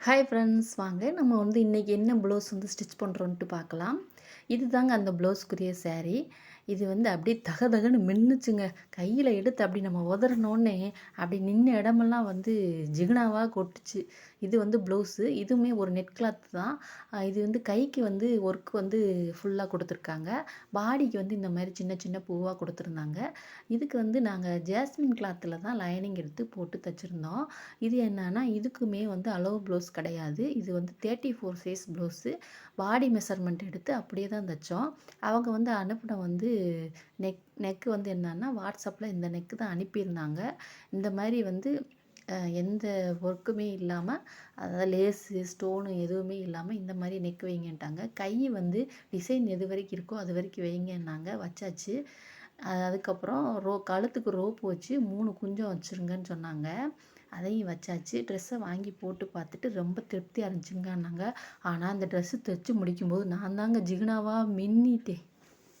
Hi friends வாங்க. நம்ம வந்து இன்றைக்கி என்ன ப்ளவுஸ் வந்து ஸ்டிச் பண்ணுறோன்ட்டு பார்க்கலாம். இது தாங்க அந்த ப்ளவுஸ்க்குரிய சேரீ இது வந்து அப்படியே தக தகன்னு மின்னுச்சுங்க. கையில் எடுத்து அப்படி நம்ம உதறினோடனே அப்படி நின்ன இடமெல்லாம் வந்து ஜிகுனாவாக கொட்டுச்சு. இது வந்து ப்ளவுஸு. இதுவுமே ஒரு நெட் கிளாத் தான். இது வந்து கைக்கு வந்து ஒர்க் வந்து ஃபுல்லாக கொடுத்துருக்காங்க. பாடிக்கு வந்து இந்த மாதிரி சின்ன சின்ன பூவாக கொடுத்துருந்தாங்க. இதுக்கு வந்து நாங்கள் ஜாஸ்மின் கிளாத்தில் தான் லைனிங் எடுத்து போட்டு தச்சுருந்தோம். இது என்னன்னா இதுக்குமே வந்து அளவு ப்ளவுஸ் கிடையாது. இது வந்து thirty four size blouse. Body measurement எடுத்து அப்படியே தான் தைச்சோம். அவங்க வந்து அனுப்பின வந்து நெக் நெக்கு வந்து என்னன்னா வாட்ஸ்அப்பில் இந்த நெக்கு தான் அனுப்பியிருந்தாங்க. இந்த மாதிரி வந்து எந்த ஒர்க்குமே இல்லாமல் அதாவது லேஸு ஸ்டோனு எதுவுமே இல்லாமல் இந்த மாதிரி நெக் வைங்கன்ட்டாங்க. கை வந்து டிசைன் எது வரைக்கும் இருக்கோ அது வரைக்கும் வைங்கன்னாங்க. வச்சாச்சு. அதுக்கப்புறம் ரோ கழுத்துக்கு ரோப் வச்சு மூணு குஞ்சம் வச்சுருங்கன்னு சொன்னாங்க. அதையும் வச்சாச்சு. ட்ரெஸ்ஸை வாங்கி போட்டு பார்த்துட்டு ரொம்ப திருப்தியாக இருந்துச்சுங்கன்னாங்க. ஆனால் அந்த ட்ரெஸ்ஸு தைச்சு முடிக்கும்போது நான் தாங்க ஜிகுனாவாக மின்னிட்டேன்.